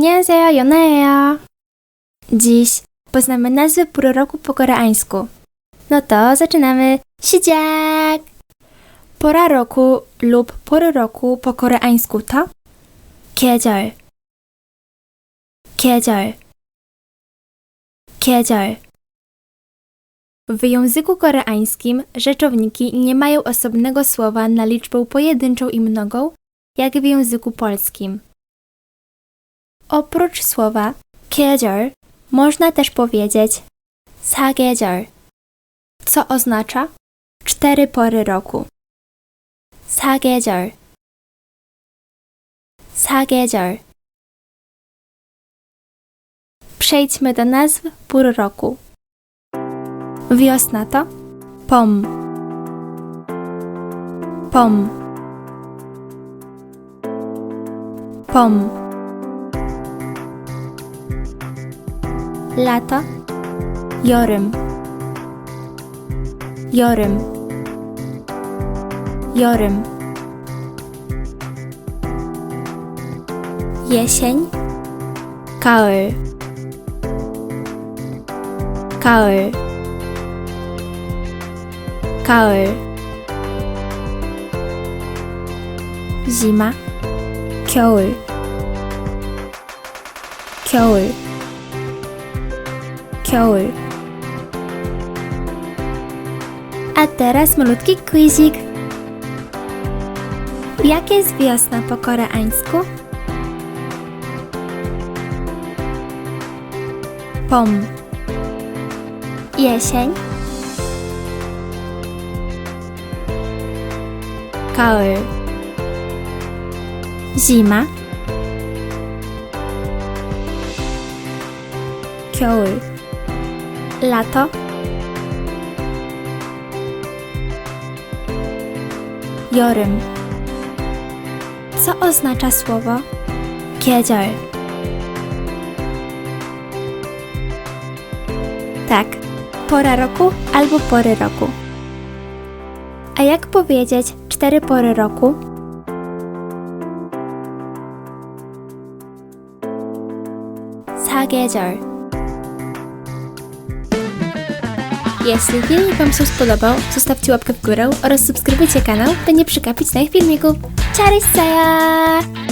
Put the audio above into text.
안녕하세요, 연아예요. Dziś poznamy nazwy pór roku po koreańsku. No to zaczynamy. 시작! Pora roku lub pory roku po koreańsku to 계절, 계절, 계절. W języku koreańskim rzeczowniki nie mają osobnego słowa na liczbę pojedynczą i mnogą, jak w języku polskim. Oprócz słowa kiedzior można też powiedzieć sagiedzior, co oznacza cztery pory roku. Sagiedzior. Sagiedzior. Przejdźmy do nazw pór roku. Wiosna to pom. Pom. Pom. Lato 여름, 여름, 여름. Jesień, 가을, 가을, 가을. Zima, 겨울, 겨울, 겨울. A teraz malutki quizik. Jak jest wiosna po koreańsku? Pom. Jesień. 가을. Zima. 겨울. lato. Jorym. Co oznacza słowo kiedziel? Tak, pora roku albo pory roku. A jak powiedzieć cztery pory roku? Sagedzior. Jeśli filmik Wam się spodobał, zostawcie łapkę w górę oraz subskrybujcie kanał, by nie przegapić nowych filmików. Cześć!